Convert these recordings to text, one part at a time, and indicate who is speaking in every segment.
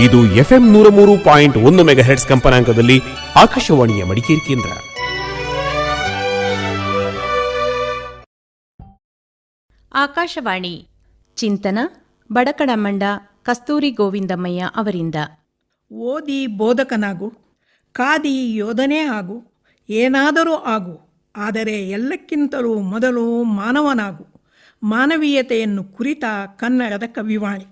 Speaker 1: ಇದು ಎಫ್ಎಂ ನೂರ ಮೂರು ಪಾಯಿಂಟ್ ಒಂದು ಮೆಗಾಹೆಟ್ಸ್ ಕಂಪನಾಂಕದಲ್ಲಿ ಆಕಾಶವಾಣಿಯ ಮಡಿಕೇರಿ ಕೇಂದ್ರ.
Speaker 2: ಆಕಾಶವಾಣಿ ಚಿಂತನ ಬಡಕಡಮಂಡ ಕಸ್ತೂರಿ ಗೋವಿಂದಮ್ಮಯ್ಯ ಅವರಿಂದ.
Speaker 3: ಓದಿ ಬೋಧಕನಾಗು ಕಾದಿ ಯೋಧನೇ ಆಗು ಏನಾದರೂ ಆಗು ಆದರೆ ಎಲ್ಲಕ್ಕಿಂತಲೂ ಮೊದಲು ಮಾನವನಾಗು ಮಾನವೀಯತೆಯನ್ನು ಕುರಿತ ಕನ್ನಡದ ಕವಿವಾಣಿ.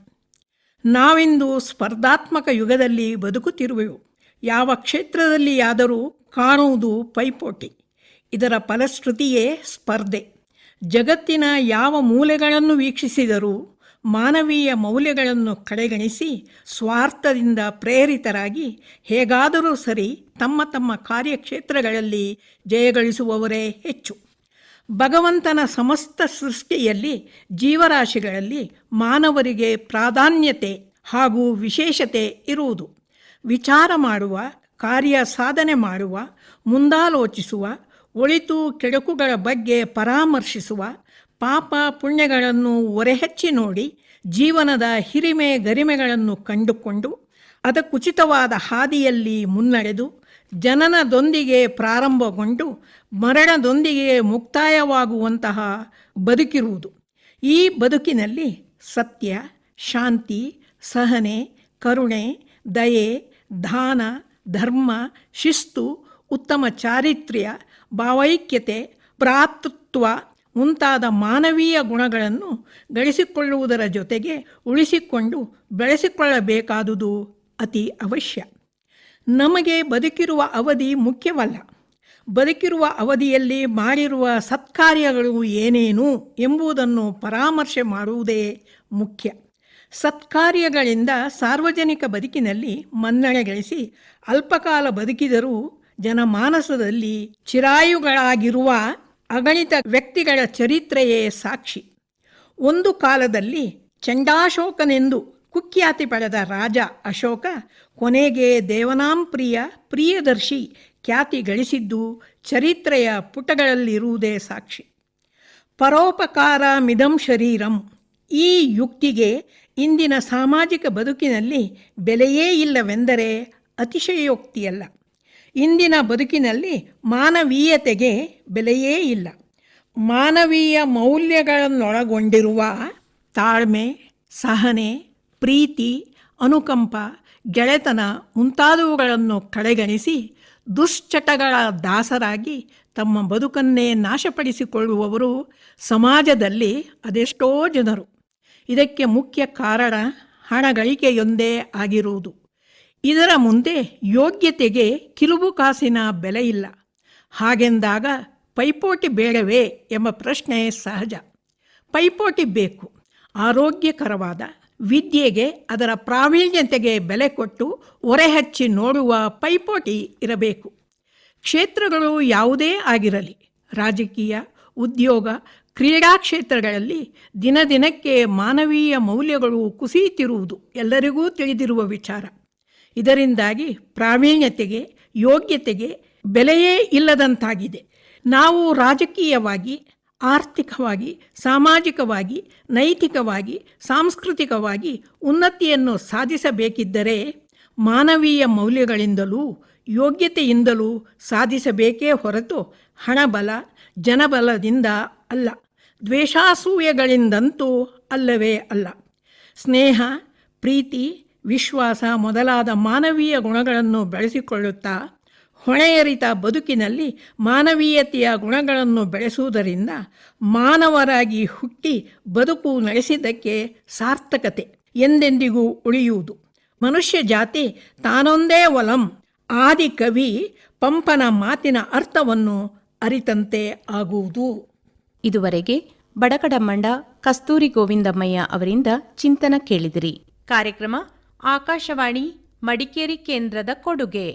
Speaker 3: ನಾವಿಂದು ಸ್ಪರ್ಧಾತ್ಮಕ ಯುಗದಲ್ಲಿ ಬದುಕುತ್ತಿರುವೆವು. ಯಾವ ಕ್ಷೇತ್ರದಲ್ಲಿಯಾದರೂ ಕಾಣುವುದು ಪೈಪೋಟಿ. ಇದರ ಫಲಶ್ರುತಿಯೇ ಸ್ಪರ್ಧೆ. ಜಗತ್ತಿನ ಯಾವ ಮೂಲೆಗಳನ್ನು ವೀಕ್ಷಿಸಿದರೂ ಮಾನವೀಯ ಮೌಲ್ಯಗಳನ್ನು ಕಡೆಗಣಿಸಿ ಸ್ವಾರ್ಥದಿಂದ ಪ್ರೇರಿತರಾಗಿ ಹೇಗಾದರೂ ಸರಿ ತಮ್ಮ ತಮ್ಮ ಕಾರ್ಯಕ್ಷೇತ್ರಗಳಲ್ಲಿ ಜಯಗಳಿಸುವವರೇ ಹೆಚ್ಚು. ಭಗವಂತನ ಸಮಸ್ತ ಸೃಷ್ಟಿಯಲ್ಲಿ, ಜೀವರಾಶಿಗಳಲ್ಲಿ ಮಾನವರಿಗೆ ಪ್ರಾಧಾನ್ಯತೆ ಹಾಗೂ ವಿಶೇಷತೆ ಇರುವುದು. ವಿಚಾರ ಮಾಡುವ, ಕಾರ್ಯ ಸಾಧನೆ ಮಾಡುವ, ಮುಂದಾಲೋಚಿಸುವ, ಒಳಿತು ಕೆಡುಕುಗಳ ಬಗ್ಗೆ ಪರಾಮರ್ಶಿಸುವ, ಪಾಪ ಪುಣ್ಯಗಳನ್ನು ಒರೆಹಚ್ಚಿ ನೋಡಿ ಜೀವನದ ಹಿರಿಮೆ ಗರಿಮೆಗಳನ್ನು ಕಂಡುಕೊಂಡು ಅದಕ್ಕುಚಿತವಾದ ಹಾದಿಯಲ್ಲಿ ಮುನ್ನಡೆದು ಜನನದೊಂದಿಗೆ ಪ್ರಾರಂಭಗೊಂಡು ಮರಣದೊಂದಿಗೆ ಮುಕ್ತಾಯವಾಗುವಂತಹ ಬದುಕಿರುವುದು. ಈ ಬದುಕಿನಲ್ಲಿ ಸತ್ಯ, ಶಾಂತಿ, ಸಹನೆ, ಕರುಣೆ, ದಯೆ, ದಾನ, ಧರ್ಮ, ಶಿಸ್ತು, ಉತ್ತಮ ಚಾರಿತ್ರ್ಯ, ಭಾವೈಕ್ಯತೆ ಪ್ರಾತೃತ್ವ ಮುಂತಾದ ಮಾನವೀಯ ಗುಣಗಳನ್ನು ಗಳಿಸಿಕೊಳ್ಳುವುದರ ಜೊತೆಗೆ ಉಳಿಸಿಕೊಂಡು ಬೆಳೆಸಿಕೊಳ್ಳಬೇಕಾದುದು ಅತಿ ಅವಶ್ಯ. ನಮಗೆ ಬದುಕಿರುವ ಅವಧಿ ಮುಖ್ಯವಲ್ಲ. ಬದುಕಿರುವ ಅವಧಿಯಲ್ಲಿ ಮಾಡಿರುವ ಸತ್ಕಾರ್ಯಗಳು ಏನೇನು ಎಂಬುದನ್ನು ಪರಾಮರ್ಶೆ ಮಾಡುವುದೇ ಮುಖ್ಯ. ಸತ್ಕಾರ್ಯಗಳಿಂದ ಸಾರ್ವಜನಿಕ ಬದುಕಿನಲ್ಲಿ ಮನ್ನಣೆ ಗಳಿಸಿ ಅಲ್ಪಕಾಲ ಬದುಕಿದರೂ ಜನಮಾನಸದಲ್ಲಿ ಚಿರಾಯುಗಳಾಗಿರುವ ಅಗಣಿತ ವ್ಯಕ್ತಿಗಳ ಚರಿತ್ರೆಯೇ ಸಾಕ್ಷಿ. ಒಂದು ಕಾಲದಲ್ಲಿ ಚಂಡಾಶೋಕನೆಂದು ಕುಖ್ಯಾತಿ ಪಡೆದ ರಾಜ ಅಶೋಕ, ಕೊನೆಗೆ ದೇವನಾಂಪ್ರಿಯ ಪ್ರಿಯದರ್ಶಿ ಖ್ಯಾತಿ ಗಳಿಸಿದ್ದು ಚರಿತ್ರೆಯ ಪುಟಗಳಲ್ಲಿರುವುದೇ ಸಾಕ್ಷಿ. ಪರೋಪಕಾರ ಮಿದಂ ಶರೀರಂ, ಈ ಯುಕ್ತಿಗೆ ಇಂದಿನ ಸಾಮಾಜಿಕ ಬದುಕಿನಲ್ಲಿ ಬೆಲೆಯೇ ಇಲ್ಲವೆಂದರೆ ಅತಿಶಯೋಕ್ತಿಯಲ್ಲ. ಇಂದಿನ ಬದುಕಿನಲ್ಲಿ ಮಾನವೀಯತೆಗೆ ಬೆಲೆಯೇ ಇಲ್ಲ. ಮಾನವೀಯ ಮೌಲ್ಯಗಳನ್ನೊಳಗೊಂಡಿರುವ ತಾಳ್ಮೆ, ಸಹನೆ ಪ್ರೀತಿ, ಅನುಕಂಪ, ಗೆಳೆತನ ಮುಂತಾದವುಗಳನ್ನು ಕಡೆಗಣಿಸಿ ದುಶ್ಚಟಗಳ ದಾಸರಾಗಿ ತಮ್ಮ ಬದುಕನ್ನೇ ನಾಶಪಡಿಸಿಕೊಳ್ಳುವವರು ಸಮಾಜದಲ್ಲಿ ಅದೆಷ್ಟೋ ಜನರು. ಇದಕ್ಕೆ ಮುಖ್ಯ ಕಾರಣ ಹಣ ಗಳಿಕೆಯೊಂದೇ ಆಗಿರುವುದು. ಇದರ ಮುಂದೆ ಯೋಗ್ಯತೆಗೆ ಕಿಲುಬು ಕಾಸಿನ ಬೆಲೆ ಇಲ್ಲ. ಹಾಗೆಂದಾಗ ಪೈಪೋಟಿ ಬೇಡವೇ ಎಂಬ ಪ್ರಶ್ನೆ ಸಹಜ. ಪೈಪೋಟಿ ಬೇಕು, ಆರೋಗ್ಯಕರವಾದ ವಿದ್ಯೆಗೆ, ಅದರ ಪ್ರಾವೀಣ್ಯತೆಗೆ ಬೆಲೆ ಕೊಟ್ಟು ಒರೆಹಚ್ಚಿ ನೋಡುವ ಪೈಪೋಟಿ ಇರಬೇಕು. ಕ್ಷೇತ್ರಗಳು ಯಾವುದೇ ಆಗಿರಲಿ, ರಾಜಕೀಯ, ಉದ್ಯೋಗ, ಕ್ರೀಡಾ ಕ್ಷೇತ್ರಗಳಲ್ಲಿ ದಿನ ದಿನಕ್ಕೆ ಮಾನವೀಯ ಮೌಲ್ಯಗಳು ಕುಸಿಯುತ್ತಿರುವುದು ಎಲ್ಲರಿಗೂ ತಿಳಿದಿರುವ ವಿಚಾರ. ಇದರಿಂದಾಗಿ ಪ್ರಾವೀಣ್ಯತೆಗೆ, ಯೋಗ್ಯತೆಗೆ ಬೆಲೆಯೇ ಇಲ್ಲದಂತಾಗಿದೆ. ನಾವು ರಾಜಕೀಯವಾಗಿ ಆರ್ಥಿಕವಾಗಿ, ಸಾಮಾಜಿಕವಾಗಿ, ನೈತಿಕವಾಗಿ, ಸಾಂಸ್ಕೃತಿಕವಾಗಿ ಉನ್ನತಿಯನ್ನು ಸಾಧಿಸಬೇಕಿದ್ದರೆ ಮಾನವೀಯ ಮೌಲ್ಯಗಳಿಂದಲೂ ಯೋಗ್ಯತೆಯಿಂದಲೂ ಸಾಧಿಸಬೇಕೇ ಹೊರತು ಹಣಬಲ, ಜನಬಲದಿಂದ ಅಲ್ಲ. ದ್ವೇಷಾಸೂಯೆಗಳಿಂದಂತೂ ಅಲ್ಲವೇ ಅಲ್ಲ. ಸ್ನೇಹ, ಪ್ರೀತಿ, ವಿಶ್ವಾಸ ಮೊದಲಾದ ಮಾನವೀಯ ಗುಣಗಳನ್ನು ಬೆಳೆಸಿಕೊಳ್ಳುತ್ತಾ ಹೊಣೆಯರಿತ ಬದುಕಿನಲ್ಲಿ ಮಾನವೀಯತೆಯ ಗುಣಗಳನ್ನು ಬೆಳೆಸುವುದರಿಂದ ಮಾನವರಾಗಿ ಹುಟ್ಟಿ ಬದುಕು ನಡೆಸಿದ್ದಕ್ಕೆ ಸಾರ್ಥಕತೆ ಎಂದೆಂದಿಗೂ ಉಳಿಯುವುದು. ಮನುಷ್ಯ ಜಾತಿ ತಾನೊಂದೇ ಒಲಂ, ಆದಿ ಕವಿ ಪಂಪನ ಮಾತಿನ ಅರ್ಥವನ್ನು ಅರಿತಂತೆ ಆಗುವುದು.
Speaker 2: ಇದುವರೆಗೆ ಬಡಕಡಮಂಡ ಕಸ್ತೂರಿ ಗೋವಿಂದಮ್ಮಯ್ಯ ಅವರಿಂದ ಚಿಂತನ ಕೇಳಿದಿರಿ. ಕಾರ್ಯಕ್ರಮ ಆಕಾಶವಾಣಿ ಮಡಿಕೇರಿ ಕೇಂದ್ರದ ಕೊಡುಗೆ.